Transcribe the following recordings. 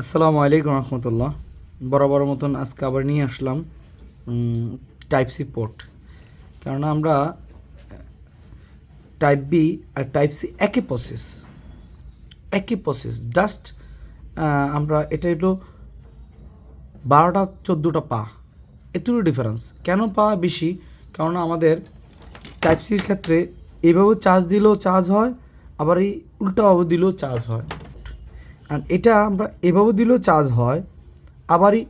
আসসালামু আলাইকুম রহমতুল্লাহ। বরাবর মতন আজকে আবার নিয়ে আসলাম টাইপ সি পোর্ট কেননা আমরা টাইপ বি আর টাইপ সি একই প্রসেস একই প্রসেস জাস্ট আমরা এটা হলো বারোটা, চোদ্দোটা পা। এতটুকু ডিফারেন্স কেন পা বেশি? কেননা আমাদের টাইপ সির ক্ষেত্রে এভাবে চার্জ দিলেও চার্জ হয়, আবার এই উল্টাভাবে দিলেও চার্জ হয়। আর এটা আমরা এভাবে দিলেও চার্জ হয়, আবারই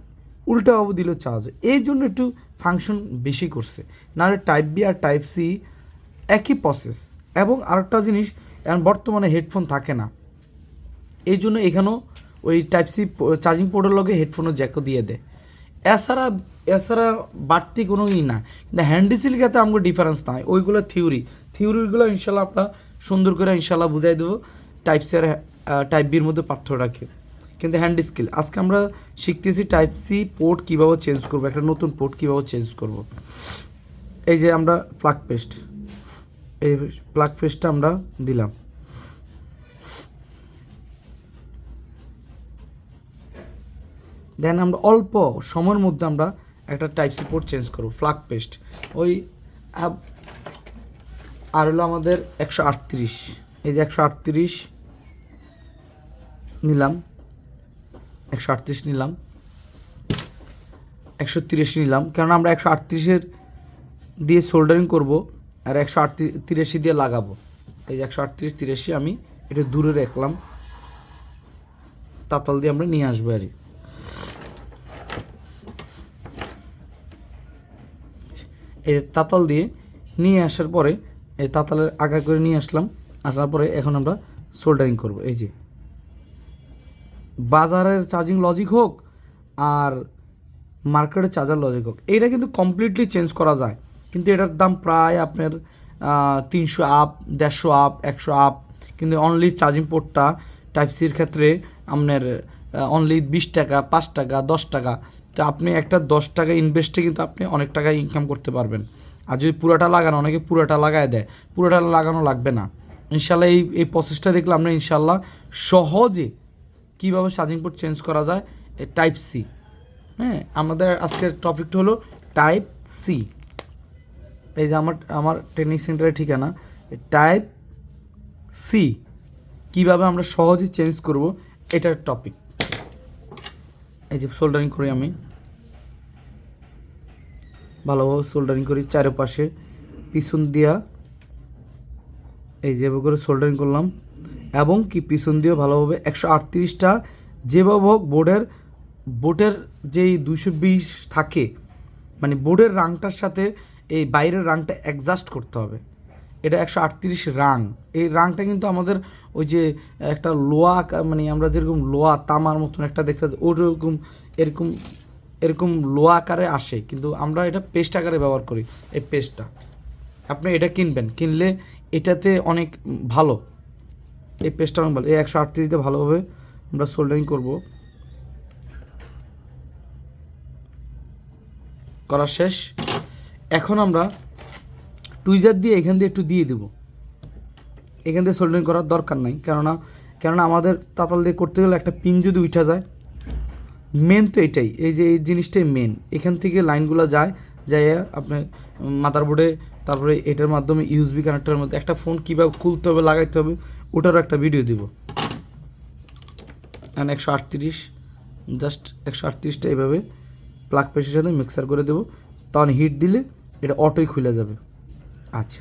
উল্টাভাবে দিলেও চার্জ হয়। এই জন্য একটু ফাংশন বেশি করছে। নাহলে টাইপ বি আর টাইপ সি একই প্রসেস এবং আরেকটা জিনিস বর্তমানে হেডফোন থাকে না। এই জন্য এখানেও ওই টাইপ সি চার্জিং পোর্টের লগে হেডফোনও জ্যাকও দিয়ে দেয়। এছাড়া এছাড়া বাড়তি কোনো ই না কিন্তু হ্যান্ডিসিল গেতে আমাকে ডিফারেন্স নাই। ওইগুলো থিওরি থিওরিগুলো ইনশাল্লাহ আমরা সুন্দর করে ইনশাল্লাহ বুঝাই দেবো। টাইপ সি আর টাইপ বির মধ্যে পার্থক্যটা রাখে। কিন্তু হ্যান্ড স্কিল আজকে আমরা শিখতেছি টাইপ সি পোর্ট কীভাবে চেঞ্জ করব, একটা নতুন পোর্ট কীভাবে চেঞ্জ করব। এই যে আমরা প্লাগ পেস্ট এই প্লাগ পেস্টটা আমরা দিলাম। দেন আমরা অল্প সময়ের মধ্যে আমরা একটা টাইপ সি পোর্ট চেঞ্জ করব ফ্লাগ পেস্ট ওই আর হলো আমাদের একশো আটত্রিশ, এই যে একশো আটত্রিশ নিলাম। একশো আটত্রিশ নিলাম। একশো তিরিশ নিলাম। কারণ আমরা একশো আটত্রিশের দিয়ে সোল্ডারিং করব আর একশো তিরাশি দিয়ে লাগাবো। এই যে একশো আটত্রিশ, তিরাশি আমি একটু দূরে রাখলাম। তাতাল দিয়ে আমরা নিয়ে আসব আর এই তাতাল দিয়ে নিয়ে আসার পরে এই তাতালের আগা করে নিয়ে আসলাম। আসার পরে এখন আমরা সোল্ডারিং করব। এই যে বাজারের চার্জিং লজিক হোক আর মার্কেটের চার্জার লজিক হোক, এইটা কিন্তু কমপ্লিটলি চেঞ্জ করা যায়। কিন্তু এটার দাম প্রায় আপনার তিনশো আপ দেড়শো আপ একশো আপ কিন্তু অনলি চার্জিং পোর্টটা টাইপ সির ক্ষেত্রে আপনার অনলি বিশ টাকা, পাঁচ টাকা, দশ টাকা। তো আপনি একটা দশ টাকা ইনভেস্টে কিন্তু আপনি অনেক টাকা ইনকাম করতে পারবেন। আর যদি পুরাটা লাগানো, অনেকে পুরাটা লাগায় দেয়। পুরাটা লাগানো লাগবে না। ইনশাল্লাহ এই এই প্রসেসটা দেখলে আমরা ইনশাল্লাহ সহজে কীভাবে চার্জিং পোর্ট চেঞ্জ করা যায়? টাইপ সি হ্যাঁ আমাদের আজকের টপিকটা হলো টাইপ সি এই যে আমার আমার ট্রেনিং সেন্টারের ঠিকানা টাইপ সি কীভাবে আমরা সহজে চেঞ্জ করব, এটার টপিক এই যে সোল্ডারিং করি আমি। ভালোভাবে সোল্ডারিং করি চারপাশে। পিছন দিয়া এই যেভাবে করে সোল্ডারিং করলাম। এবং কি পিছন দিয়েও ভালোভাবে একশো আটত্রিশটা যেভাবে হোক বোর্ডের বোর্ডের যেই দুশো বিশ থাকে মানে বোর্ডের রাংটার সাথে এই বাইরের রাংটা অ্যাডজাস্ট করতে হবে। এটা একশো আটত্রিশ রাং। এই রাংটা কিন্তু আমাদের ওই যে একটা লোয়া মানে আমরা যেরকম লোয়া তামার মতন একটা দেখতে পাচ্ছি, ওরকম এরকম এরকম লোয়া আকারে আসে। কিন্তু আমরা এটা পেস্ট আকারে ব্যবহার করি এই পেস্টটা আপনি এটা কিনবেন কিনলে এটাতে অনেক ভালো। এই পেস্টটা অনেক ভালো এই একশো আটত্রিশতে ভালোভাবে আমরা সোল্ডারিং করব। করা শেষ। এখন আমরা টুইজার দিয়ে এখান দিয়ে একটু দিয়ে দেবো। এখান দিয়ে সোল্ডারিং করার দরকার নাই। কেননা কেননা আমাদের তাতাল দিয়ে করতে গেলে একটা পিন যদি উঠা যায় মেন তো এটাই। এই যে এই জিনিসটাই মেন এখান থেকে লাইনগুলো যায় যায় আপনার মাদারবোর্ডে তারপরে এটার মাধ্যমে ইউএসবি কানেক্টরের মধ্যে একটা ফোন কীভাবে খুলতে হবে, লাগাইতে হবে, ওটারও একটা ভিডিও দিব। অ্যান্ড একশো আটত্রিশ জাস্ট একশো আটত্রিশটা এভাবে প্লাগ পেস্টের সাথে মিক্সার করে দেবো। তখন হিট দিলে এটা অটোই খুলে যাবে। আচ্ছা।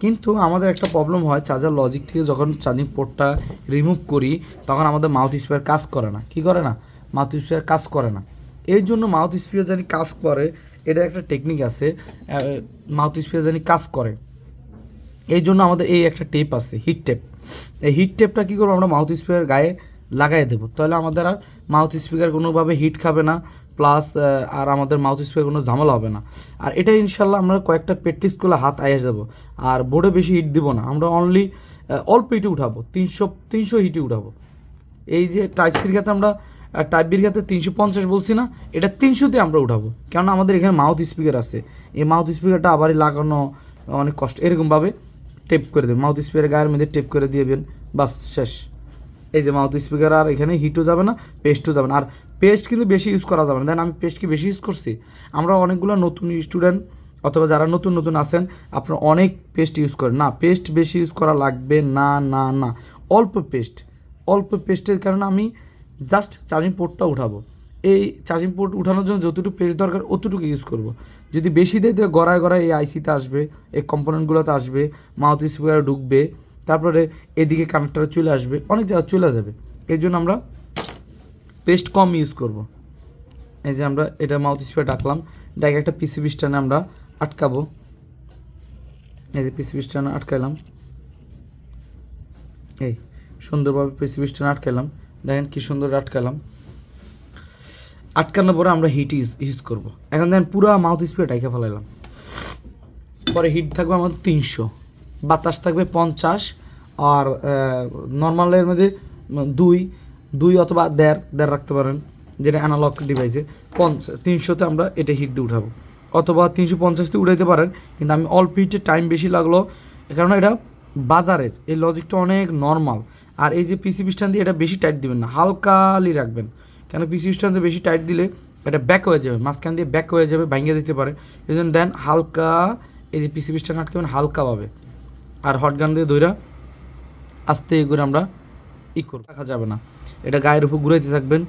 কিন্তু আমাদের একটা প্রবলেম হয় চার্জার লজিক থেকে যখন চার্জিং পোর্টটা রিমুভ করি, তখন আমাদের মাউথ স্পিয়ার কাজ করে না। কি করে না? মাউথ স্পিয়ার কাজ করে না। এর জন্য মাউথ স্পিয়ার জানি কাজ করে এটা একটা টেকনিক আছে মাউথ স্পিয়ার জানি কাজ করে। এই জন্য আমাদের এই একটা টেপ আছে হিট টেপ এই হিট টেপটা কী করব আমরা মাউথ স্পিকার গায়ে লাগাই দেবো। তাহলে আমাদের আর মাউথ স্পিকার কোনোভাবে হিট খাবে না প্লাস আর আমাদের মাউথ স্পিকার কোনো ঝামেলা হবে না। আর এটা ইনশাল্লাহ আমরা কয়েকটা প্র্যাকটিস করলে হাত আইয়া যাব। আর বোর্ডে বেশি হিট দিব না, আমরা অনলি অল্প হিটে উঠাবো, তিনশো তিনশো হিটে উঠাবো। এই যে টাইপ সির ক্ষেত্রে আমরা টাইপ বির ক্ষেত্রে তিনশো পঞ্চাশ বলছি না, এটা তিনশোতে আমরা উঠাবো। কেননা আমাদের এখানে মাউথ স্পিকার আছে। এই মাউথ স্পিকারটা আবারই লাগানো অনেক কষ্ট, এরকমভাবে টেপ করে দেবেন। মাউথ স্পিকার গায়ের মধ্যে টেপ করে দিয়েবেন বাস শেষ। এই যে মাউথ স্পিকার আর এখানে হিটও যাবে না পেস্টও যাবে না। আর পেস্ট কিন্তু বেশি ইউজ করা যাবে না। দেন আমি পেস্ট কি বেশি ইউজ করছি? আমরা অনেকগুলো নতুন স্টুডেন্ট অথবা যারা নতুন নতুন আছেন, আপনারা অনেক পেস্ট ইউজ করেন। না পেস্ট বেশি ইউজ করা লাগবে না না না। অল্প পেস্ট অল্প পেস্টের কারণে আমি জাস্ট চার্জিং পোর্টটা উঠাবো। এই চার্জিং পোর্ট উঠানোর জন্য যতটুকু পেস্ট দরকার, অতটুকু ইউজ করব। যদি বেশি দেয় তাহলে গড়ায় গড়ায় এই আইসিতে আসবে, এই কম্পোনেন্টগুলোতে আসবে মাউথ স্পিকারে ঢুকবে, তারপরে এদিকে কানেক্টারে চলে আসবে, অনেক জায়গায় চলে যাবে। এই জন্য আমরা পেস্ট কম ইউজ করব। এই যে আমরা এটা মাউথ স্পিকার ডাকলাম, ডাকে একটা পিসিবি স্ট্যান্ডে আমরা আটকাবো। এই যে পিসিবি স্ট্যান্ডে আটকাইলাম। এই সুন্দরভাবে পিসিবি স্ট্যান্ডে আটকাইলাম। দেখেন কি সুন্দর আটকালাম। আটকানোর পরে আমরা হিট ইউজ ইউজ করব। এখন দেখেন পুরো মাউথ স্পিড টাইকে ফেলাইলাম। পরে হিট থাকবে আমাদের তিনশো। বাতাস থাকবে পঞ্চাশ আর নর্মালের মধ্যে দুই দুই অথবা দেড় দেড় রাখতে পারেন। যেটা অ্যানালগ ডিভাইসে পঞ্চাশ তিনশোতে আমরা এটা হিট দিয়ে উঠাবো। অথবা তিনশো পঞ্চাশতে উঠাইতে পারেন। কিন্তু আমি অল্প হিটে টাইম বেশি লাগল। কারণ এটা বাজারের, এই লজিকটা অনেক নর্মাল আর এই যে পিসি স্ট্যান্ড দিয়ে এটা বেশি টাইট দিবেন না, হালকালি রাখবেন। কেন পিসি স্ট্যান্ডে বেশি টাইট দিলে এটা ব্যাক হয়ে যাবে, মাঝখান দিয়ে ব্যাক হয়ে যাবে ভাঙিয়ে দিতে পারে। এই জন্য দেন হালকা, এই যে পিসি স্ট্যান্ড আটকাবেন হালকাভাবে আর হট গান দিয়ে দইরা আস্তে করে আমরা ই করব, রাখা যাবে না। এটা গায়ের উপর ঘুরাইতে থাকবেন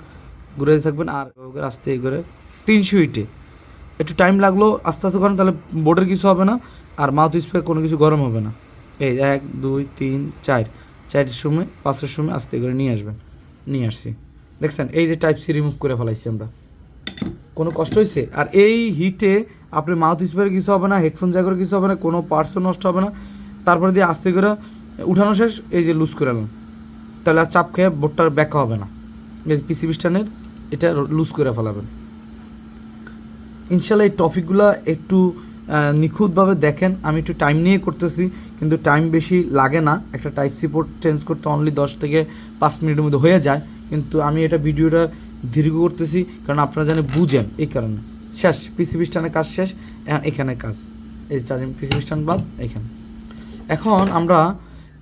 ঘুরাইতে থাকবেন আর আস্তে করে তিনশো ইটে। একটু টাইম লাগল, আস্তে আস্তে করেন, তাহলে বোর্ডের কিছু হবে না, আর মাউথ স্প্রে কোনো কিছু গরম হবে না। এই এক, দুই, তিন, চার। চারটের সময়, পাঁচের সময় আস্তে করে নিয়ে আসবেন। নিয়ে আসছি। দেখছেন? এই যে টাইপ সি রিমুভ করে ফেলাইছি আমরা। কোনো কষ্ট হয়েছে আর এই হিটে আপনি মাউথ স্প্রে কিছু হবে না হেডফোন জায়গার কিছু হবে না, কোনো পার্সও নষ্ট হবে না। তারপরে দিয়ে আস্তে করে উঠানো শেষ, এই যে লুজ করে এলাম। তাহলে আর চাপ খেয়ে বোর্ডটার ব্যাকা হবে না। পিসিবি স্ট্যান্ডের এটা লুজ করে ফেলাবেন। ইনশাল্লাহ এই টপিকগুলো একটু নিখুঁতভাবে দেখেন। আমি একটু টাইম নিয়ে করতেছি, কিন্তু টাইম বেশি লাগে না। একটা টাইপ সি পোর্ট চেঞ্জ করতে অনলি দশ থেকে পাঁচ মিনিটের মধ্যে হয়ে যায়। কিন্তু আমি এটা ভিডিওটা দীর্ঘ করতেছি, কারণ আপনারা জানে বুঝেন এই কারণে। শেষ পিসিবি স্ট্যান্ডের কাজ শেষ এখানে কাজ। এই চার্জিং পিসিবি স্ট্যান্ড বাদ, এখানে। এখন আমরা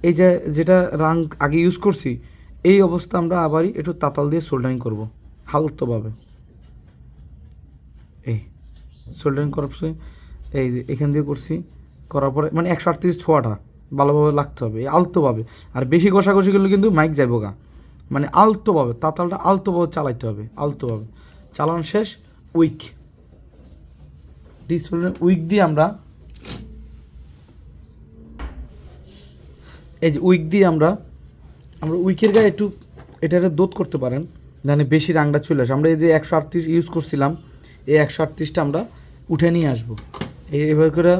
এই যে, যেটা রাং আগে ইউজ করছি, এই অবস্থা আমরা আবারই একটু তাতাল দিয়ে সোল্ডারিং করব, হালতভাবে। এই সোল্ডারিং করার এই যে এখান দিয়ে করছি, করার পরে মানে একশো আটত্রিশ ছোঁয়াটা ভালোভাবে লাগতে হবে, এই আলতোভাবে। আর বেশি কষাকষি করলে কিন্তু মাইক যাইব গা। মানে আলতোভাবে, তাতালটা আলতোভাবে চালাইতে হবে, আলতোভাবে। চালানো শেষ উইক ডিসপ্লে উইক দিয়ে আমরা এই যে উইক দিয়ে আমরা আমরা উইকের গায়ে একটু এটারে দোধ করতে পারেন মানে বেশি রাংটা চলে আসে। আমরা এই যে একশো আটত্রিশ ইউজ করছিলাম, এই একশো আটত্রিশটা আমরা উঠে নিয়ে আসব। এবার করে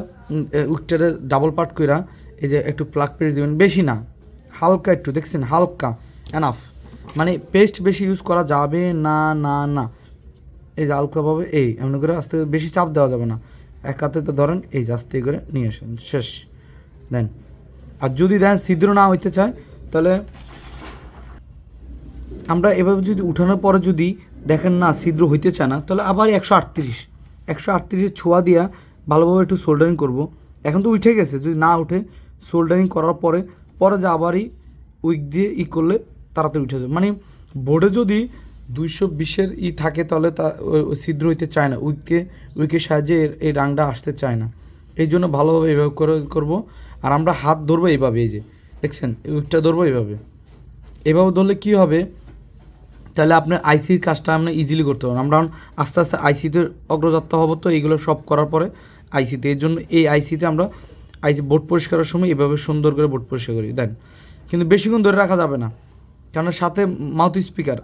উইকটারে ডাবল পার্ট কইরা, এই যে একটু প্লাক পেরে দেবেন, বেশি না, হালকা একটু, দেখছেন? হালকা এনাফ মানে পেস্ট বেশি ইউজ করা যাবে না না না। এই যে হালকাভাবে এই, এমন করে আস্তে বেশি চাপ দেওয়া যাবে না। এক হাতে তো ধরেন, এই যে আস্তে করে নিয়ে আসেন, শেষ। দেন। আর যদি দেন ছিদ্র না হইতে চায়, তাহলে আমরা এভাবে যদি উঠানোর পরে যদি দেখেন না ছিদ্র হইতে চায় না, তাহলে আবার একশো আটত্রিশ। একশো আটত্রিশের ছোঁয়া দিয়া ভালোভাবে একটু সোল্ডারিং করব। এখন তো উঠে গেছে, যদি না উঠে সোল্ডারিং করার পরে পরে যে আবারই উইক দিয়ে ই করলে তাড়াতাড়ি উঠে যাবে। মানে বোর্ডে যদি দুইশো বিশের ই থাকে তাহলে তা ছিদ্র হইতে চায় না, উইককে, উইকের সাহায্যে এই রাংটা আসতে চায় না। এই জন্য ভালোভাবে এইভাবে করে করব। আর আমরা হাত ধরবো এইভাবে, এই যে, দেখছেন উইকটা ধরবো এইভাবে। এভাবে ধরলে কী হবে? তাহলে আপনার আইসির কাজটা আপনি ইজিলি করতে পারবেন। আমরা আস্তে আস্তে আইসিতে অগ্রযাত্রা হব তো, এইগুলো সব করার পরে আইসিতে। এর জন্য এই আইসিতে আমরা আইসি বোর্ড পরিষ্কারের সময় এভাবে সুন্দর করে বোর্ড পরিষ্কার করি, দেন। কিন্তু বেশিক্ষণ ধরে রাখা যাবে না কারণ সাথে মাউথ স্পিকার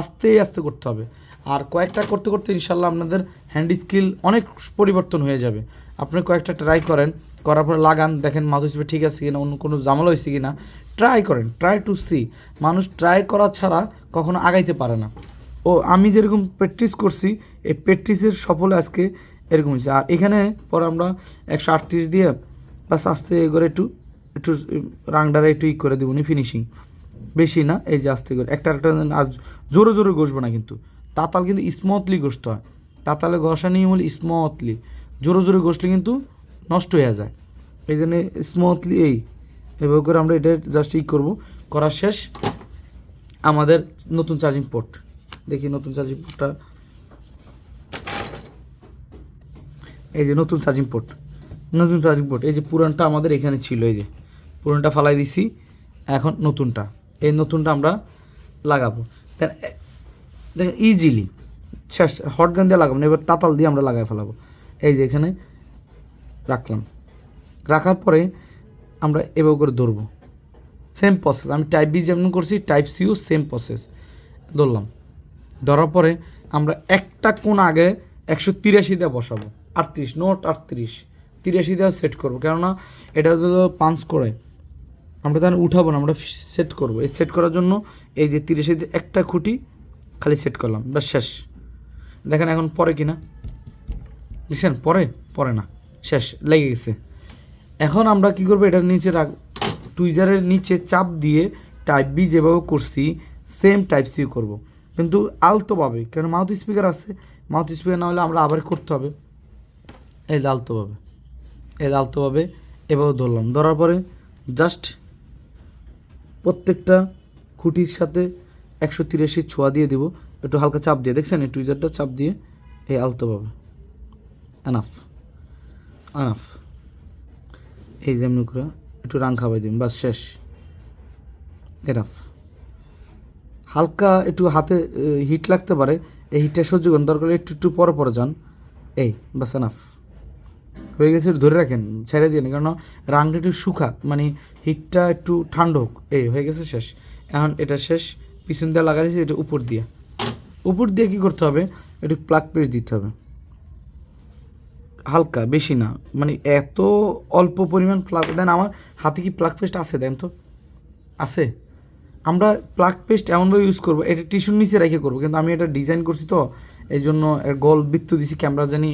আস্তে আস্তে করতে হবে। আর কয়েকটা করতে করতে ইনশাল্লাহ আপনাদের হ্যান্ড স্কিল অনেক পরিবর্তন হয়ে যাবে। আপনি কয়েকটা ট্রাই করেন, করার পরে লাগান, দেখেন মাউথ স্পিকার ঠিক আছে কিনা, অন্য কোনো জামালা হয়েছে কিনা, ট্রাই করেন, ট্রাই টু সি। মানুষ ট্রাই করা ছাড়া কখনো আগাইতে পারে না। ও, আমি যেরকম প্র্যাকটিস করছি, এই প্র্যাকটিসের সফলে আজকে এরকম হয়েছে। আর এখানে পরে আমরা একশো আটত্রিশ দিয়ে বাস আস্তে করে একটু একটু রাংডারে একটু ই করে দেবো নি ফিনিশিং বেশি না, এই যে আস্তে করে। একটা একটা আর জোরে জোরে ঘষবো না কিন্তু। তাতাল কিন্তু স্মুথলি ঘষতে হয়। তাতালে ঘষা নিয়ে বলি স্মুথলি জোরে জোরে ঘষলে কিন্তু নষ্ট হয়ে যায়। এই জন্য স্মুথলি এই। এভাবে করে আমরা এটা জাস্ট ই করব। করা শেষ। আমাদের নতুন চার্জিং পোর্ট দেখি নতুন চার্জিং পোর্টটা এই যে নতুন চার্জিং পোর্ট নতুন চার্জিং পোর্ট এই যে পুরানটা আমাদের এখানে ছিল, এই যে পুরানটা ফালাই দিছি, এখন নতুনটা, এই নতুনটা আমরা লাগাবো। দেখেন ইজিলি শেষ হট গান দিয়ে লাগাবো না, এবার তাতাল দিয়ে আমরা লাগাই ফেলাবো। এই যে এখানে রাখলাম। রাখার পরে আমরা এভাবে করে ধরবো। সেম প্রসেস আমি টাইপ বি যেমন করছি টাইপ সিও সেম প্রসেস ধরলাম। ধরার পরে আমরা একটা কোণ আগে একশো তিরাশি দিয়ে বসাবো। আটত্রিশ, নোট আটত্রিশ, তিরাশি দিয়ে সেট করব। কেননা এটা তো পাঞ্চ করে। আমরা তাহলে উঠাবো না, আমরা সেট করব। এই সেট করার জন্য এই যে তিরাশি একটা খুঁটি খালি সেট করলাম বা শেষ। দেখেন এখন পরে কি না দেখছেন? পরে? পরে না। শেষ, লেগে গেছে। এখন আমরা কি করব? এটার নিচে রাখ টুইজারের নিচে চাপ দিয়ে টাইপ বি যেভাবে করছি সেম টাইপ সি করব। কিন্তু আলতোভাবে, কেন? মাউথ স্পিকার আছে। মাউথ স্পিকার না হলে আমরা আবার করতে হবে। এই আলতোভাবে এই আলতোভাবে এভাবে ধরলাম। ধরার পরে জাস্ট প্রত্যেকটা খুঁটির সাথে একশো তিরাশি ছোঁয়া দিয়ে দিব। একটু হালকা চাপ দিয়ে। দেখছেন? এই টুইজারটা চাপ দিয়ে এই আলতোভাবে এনাফ আনাফ এই যেমনি করে একটু রাং খাবাই দিন বাস শেষ। এনাফ হালকা একটু হাতে হিট লাগতে পারে। এই হিটটা সহ্য করুন। দরকার একটু একটু পরে পরে যান। এই, বাস এনাফ হয়ে গেছে, ধরে রাখেন, ছেড়ে দিয়ে কারণ রাংটা একটু শুকা মানে হিটটা একটু ঠান্ডা হোক। এই, হয়ে গেছে শেষ। এখন এটা শেষ, পিছন দিয়ে লাগাইছি এটা উপর দিয়ে। উপর দিয়ে কী করতে হবে? একটু প্লাগ প্রেস দিতে হবে। হালকা, বেশি না। মানে এত অল্প পরিমাণ প্লাগ দেন আমার হাতে কি প্লাগ পেস্ট আছে, দেন তো? আছে। আমরা প্লাগ পেস্ট এমনভাবে ইউজ করব, এটা টিস্যুর নিচে রেখে করব, কিন্তু আমি এটা ডিজাইন করছি তো এই জন্য গোল বৃত্ত দিছি ক্যামেরা জানি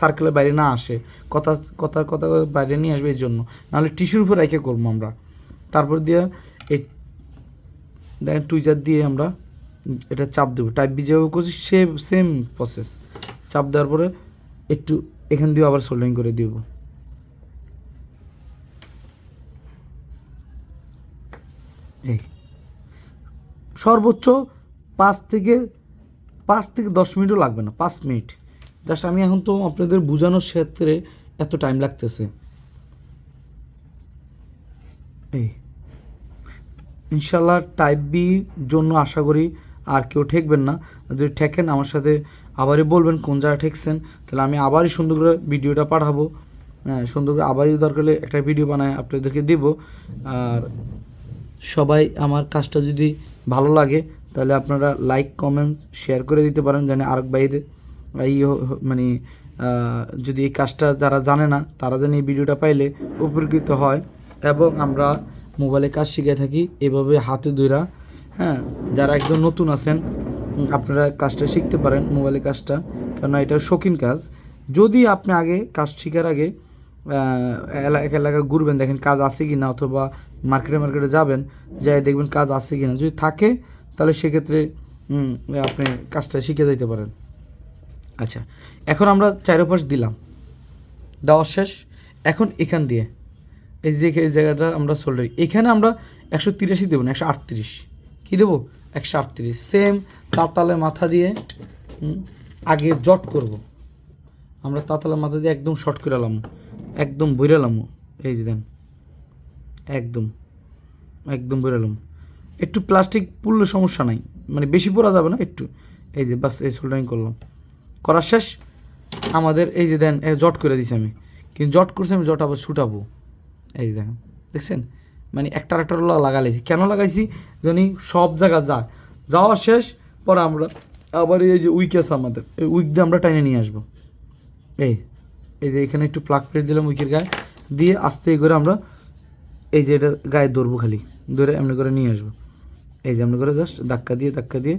সার্কেলের বাইরে না আসে, কথা, কথার কথা বাইরে নিয়ে আসবে এই জন্য নাহলে টিস্যুর উপর রেখে করব আমরা। তারপর দিয়ে এই দেখেন টুইজার দিয়ে আমরা এটা চাপ দেবো। টাইপ বি যেভাবে করছি সে সেম প্রসেস চাপ দেওয়ার পরে একটু এখান দিয়ে আবার সোল্ডারিং করে দিব। এই। সর্বোচ্চ পাঁচ থেকে পাঁচ থেকে দশ মিনিটও লাগবে না, পাঁচ মিনিট। জাস্ট আমি এখন তো আপনাদের বোঝানোর ক্ষেত্রে এত টাইম লাগতেছে। এই ইনশাল্লাহ টাইপ বি জন্য আশা করি আর কেউ ঠেকবেন না। যদি ঠেকেন আমার সাথে আবারই বলবেন কোন জায়গায় ঠেকছেন, তাহলে আমি আবারই সুন্দর করে ভিডিওটা পাঠাবো। হ্যাঁ সুন্দর করে আবারই দরকার হলে একটা ভিডিও বানায় আপনাদেরকে দিব। আর সবাই আমার কাজটা যদি ভালো লাগে, তাহলে আপনারা লাইক কমেন্টস শেয়ার করে দিতে পারেন জানে আরেক বাইরে এই মানে যদি এই কাজটা যারা জানে না, তারা যেন এই ভিডিওটা পাইলে উপকৃত হয়। এবং আমরা মোবাইলে কাজ শিখে থাকি, এভাবে হাতে ধইরা হ্যাঁ যারা একদম নতুন আছেন আপনারা কাজটা শিখতে পারেন মোবাইলে কাজটা। কেননা এটা শৌখিন কাজ। যদি আপনি আগে কাজ শিখার আগে এলাকা এলাকা ঘুরবেন, দেখেন কাজ আছে কি না অথবা মার্কেটে মার্কেটে যাবেন, যাই দেখবেন কাজ আছে কি না যদি থাকে, তাহলে সেক্ষেত্রে আপনি কাজটা শিখে যেতে পারেন। আচ্ছা এখন আমরা চারোপাশ দিলাম। দেওয়া শেষ। এখন এখান দিয়ে। এই যে জায়গাটা আমরা সোল্ডার এখানে আমরা একশো তিরাশি দেবো না, একশো আটত্রিশ। কী দেবো? একশো আটত্রিশ। সেম তাতালে মাথা দিয়ে আগে জট করব। আমরা তাতালে মাথা দিয়ে একদম শর্ট করে এলাম। একদম বইরালাম এই যে দেন। একদম একদম বইরালাম একটু প্লাস্টিক পুরলে সমস্যা নাই। মানে বেশি পরা যাবে না, একটু। এই যে, বাস, এই সোল্ডারিং করলাম। করা শেষ। আমাদের এই যে দেন জট করে দিছি আমি। কিন্তু জট করছি আমি, জট আবার ছুটাবো। এই দেখেন, দেখছেন? মানে একটা একটা লাগাইছি কেন লাগাইছি? জানি সব জায়গা যায় যাওয়া শেষ, পরে আমরা আবার এই যে উইক আছে আমাদের। এই উইক দিয়ে আমরা টাইনে নিয়ে আসব। এই এই যে এখানে একটু প্লাগ প্রেস দিলাম উইকের গায়ে। দিয়ে আস্তে করে আমরা এই যে এটা গায়ে ধরবো খালি। ধরে এমনি করে নিয়ে আসব। এই যে এমনি করে জাস্ট ধাক্কা দিয়ে ধাক্কা দিয়ে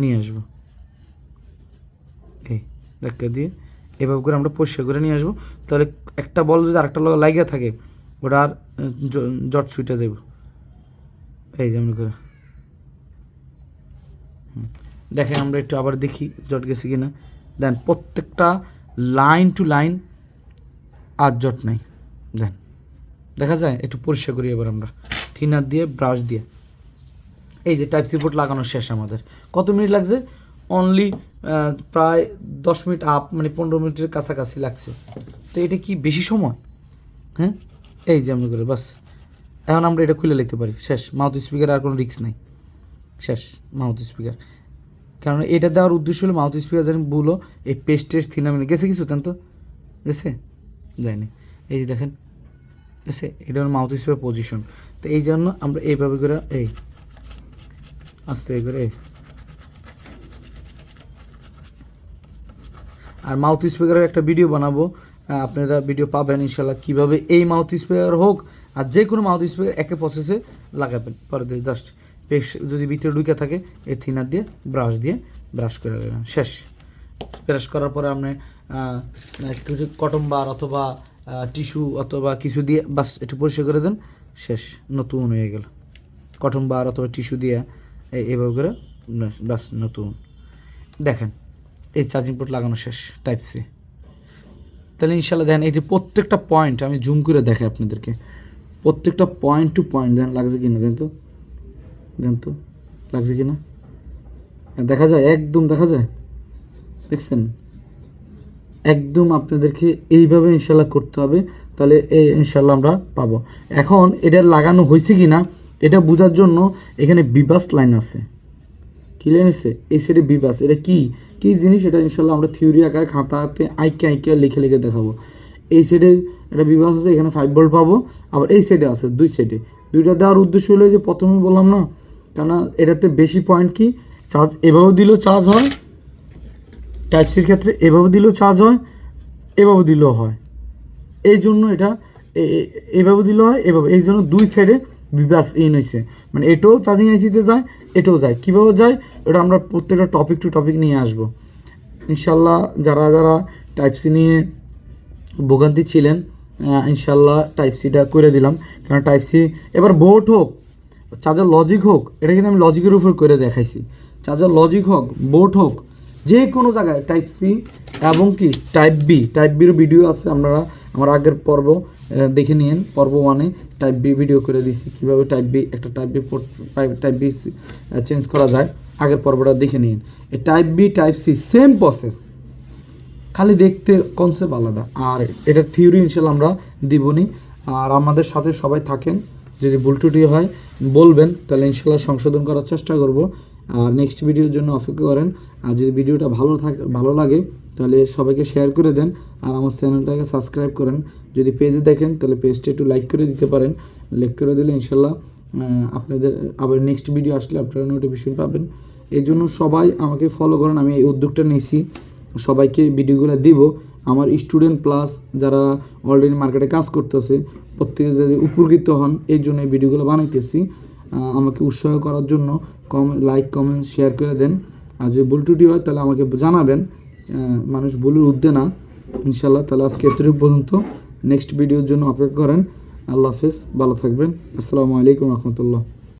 নিয়ে আসব। ধাক্কা দিয়ে এভাবে করে আমরা পরিষ্কার করে নিয়ে আসব। তাহলে একটা বল যদি আরেকটা লাগিয়ে থাকে, ওটা আর জট ছুটে যাব এই যেমন করে। দেখেন আমরা একটু আবার দেখি জট গেছে কি না দেন প্রত্যেকটা লাইন টু লাইন আর জট নাই। দেন, দেখা যায়? একটু পরিষ্কার করি এবার আমরা। থিনার দিয়ে, ব্রাশ দিয়ে। এই যে টাইপ সি পোর্ট লাগানো শেষ আমাদের। কত মিনিট লাগছে? অনলি প্রায় দশ মিনিট আপ মানে পনেরো মিনিটের কাছাকাছি লাগছে। তো এটা কি বেশি সময়? হ্যাঁ? এই যে আমরা করে বাস। এখন আমরা এটা খুলে লিখতে পারি। শেষ। মাউথ স্পিকার আর কোনো রিস্ক নাই। শেষ। Mouth speaker. কারণ এটা দেওয়ার উদ্দেশ্য হলো মাউথ স্পিকার জানি বলো এই পেস্ট টেস্ট থিনামিনে গেছে কিছু তেন তো? গেছে? যায়নি। এই যে দেখেন, গেছে? এটা হলো মাউথ স্পিকার পজিশন তো এই জন্য আমরা এইভাবে করে, এই, আস্তে করে, এই। আর মাউথ স্পিকারের একটা ভিডিও বানাবো। আপনারা ভিডিও পাবেন ইনশাল্লাহ কীভাবে এই মাউথ স্পিকার হোক আর যে কোনো মাউথ স্পিকার একে প্রসেসে লাগাবেন। পরে দিয়ে জাস্ট পেশ যদি ভিতরে ঢুকে থাকে, এই থিনার দিয়ে ব্রাশ দিয়ে ব্রাশ করে নেবেন। শেষ। ব্রাশ করার পরে আপনি কিছু কটন বার অথবা টিস্যু অথবা কিছু দিয়ে বাস একটু পরিষ্কার করে দেন। শেষ। নতুন হয়ে গেল। কটন বার অথবা টিস্যু দিয়ে এইভাবে করে বাস নতুন। দেখেন। এই চার্জিং পোর্ট লাগানো শেষ টাইপ সি তাহলে ইনশাল্লাহ দেখেন যে প্রত্যেকটা পয়েন্ট আমি জুম করে দেখাই আপনাদেরকে। প্রত্যেকটা পয়েন্ট টু পয়েন্ট দেখেন লাগছে কি না দেন তো তো? লাগছে কি না হ্যাঁ, দেখা যায় একদম দেখা যায়। দেখছেন? একদম আপনাদেরকে এইভাবে ইনশাল্লাহ করতে হবে তাহলে এই ইনশাল্লাহ আমরা পাবো। এখন এটা লাগানো হয়েছে কি না এটা বোঝার জন্য এখানে বিবাস লাইন আছে। কি লাইন আছে? এই সাইডে বিবাস এটা কি? কি জিনিস এটা ইনশাল্লাহ আমরা থিওরি আকারে খাতাতে আইকে আইকে লিখে লিখে দেখাবো। এই সাইডে একটা বিবাস আছে, এখানে ফাইভ ভোল্ট পাবো, আবার এই সাইডে আছে দুই সাইডে দুইটা দেওয়ার উদ্দেশ্য হলো যে প্রথমে বললাম না কেন এটাতে বেশি পয়েন্ট কি? চার্জ এভাবেও দিলেও চার্জ হয় টাইপ সির ক্ষেত্রে এভাবে দিলেও চার্জ হয়, এভাবে দিলেও হয়। এই জন্য এটা এভাবে দিলেও হয়, এভাবে। এই জন্য দুই সাইডে বিবাস ইন হয়েছে মানে এটাও চার্জিং আইসিতে যায়, এটাও যায়। কীভাবে যায়? এটা আমরা প্রত্যেকটা টপিক টু টপিক নিয়ে আসব। ইনশাল্লাহ যারা যারা টাইপ সি নিয়ে ভোগান্তি ছিলেন ইনশাল্লাহ টাইপ সিটা করে দিলাম। কারণ টাইপ সি এবার বোর্ড হোক চার্জার লজিক হোক, এটা কিন্তু আমি লজিকের উপর করে দেখাইছি। চার্জার লজিক হোক বোর্ড হোক যে কোনো জায়গায় টাইপ সি এবং কি টাইপ বি টাইপ বির ভিডিও আছে, আপনারা আমার আগের পর্ব দেখে নিন পর্ব ওয়ানে টাইপ বি ভিডিও করে দিছি, কীভাবে টাইপ বি একটা type B type B change করা যায়। আগের পর্বটা দেখে নিন এই type B type C same process খালি দেখতে কনসেপ্ট আলাদা। আর এটার থিওরি ইনশাল্লাহ আমরা দিবনি। আর আমাদের সাথে সবাই থাকেন। যদি ত্রুটি হয়, বলবেন। তাহলে ইনশাল্লাহ সংশোধন করার চেষ্টা করব। আর নেক্সট ভিডিওর জন্য অপেক্ষা করেন। আর যদি ভিডিওটা ভালো থাকে, ভালো লাগে তাহলে সবাইকে শেয়ার করে দেন আর আমার চ্যানেলটাকে সাবস্ক্রাইব করেন। যদি পেজে দেখেন, তাহলে পেজটা একটু লাইক করে দিতে পারেন। লাইক করে দিলে ইনশাল্লাহ আপনাদের আবার নেক্সট ভিডিও আসলে আপনারা নোটিফিকেশন পাবেন। এই জন্য সবাই আমাকে ফলো করেন, আমি এই উদ্যোগটা নিয়েছি। সবাইকে ভিডিওগুলো দিব। আমার স্টুডেন্ট প্লাস যারা অলরেডি মার্কেটে কাজ করতেছে, প্রত্যেকে যদি উপকৃত হন, এই জন্য এই ভিডিওগুলো বানাইতেছি। আমাকে উৎসাহ করার জন্য কম লাইক কমেন্ট শেয়ার করে দেন। আর যদি ভুল ত্রুটি হয়, তাহলে আমাকে জানাবেন। মানুষ ভুলের উদ্দে না। ইনশাল্লাহ তাহলে আজকে এতটুকু পর্যন্ত। নেক্সট ভিডিওর জন্য অপেক্ষা করেন। আল্লাহ হাফিজ। ভালো থাকবেন। আসসালামু আলাইকুম রহমতুল্লাহ।